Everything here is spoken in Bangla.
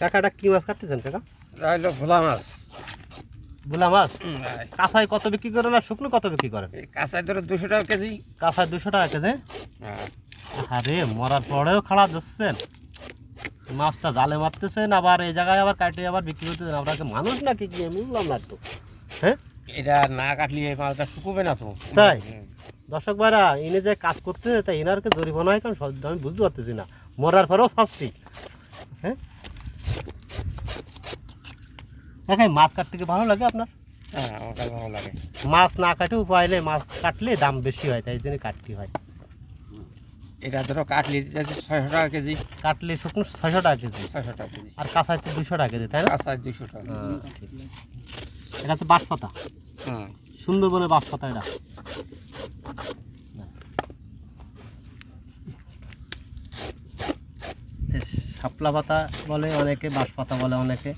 কাকাটা কি মাছ কাটতেছেন কাকা? হলো ভোলা মাছ। বুলা মাছ? কাঁচায় কত বিক্রি করেন আর শুকনো কত বিক্রি করেন? কাঁচায় ধরো দুশো টাকা কেজি। কাঁচায় দুশো টাকা কেজি? হ্যাঁ। আরে মরার পরেও খাড়া দিচ্ছেন মাছটা জালে মারতেছেন আবার এই জায়গায় আবার কাটে আবার বিক্রি করতেছেন। আমরা কি মানুষ নাকি কি? আমি বুঝলাম না একটু। হ্যাঁ এটা না কাটলে এই মাছটা শুকোবে না তো। তাই? দর্শক ভাইরা ইনি যে কাজ করতেছে তাই এনারকে জরিমানা হয় কারণ আমি বুঝতে পারতেছি না। মরার পরেও শাস্তি। হ্যাঁ দেখাই মাছ কাটতে কি ভালো লাগে আপনার? হ্যাঁ আমার কাছে ভালো লাগে। মাছ না কাটে উপায় নেই মাছ কাটলে দাম বেশি হয় তাই জন্য কাটতে হয়। এটা ধরো কাটলে ছয়শো টাকা কেজি। কাটলে শুকনো ছয়শো টাকা কেজি। ছয়শো টাকা কেজি। আর কাঁচা হচ্ছে দুশো টাকা কেজি তাই না? কাঁচায় দুশো টাকা হ্যাঁ। এটা হচ্ছে বাঁশপাতা। হুম সুন্দরবনের বাঁশপাতা এটা। শাপলা পাতা বলে অনেকে বাঁশপাতা বলে অনেকে।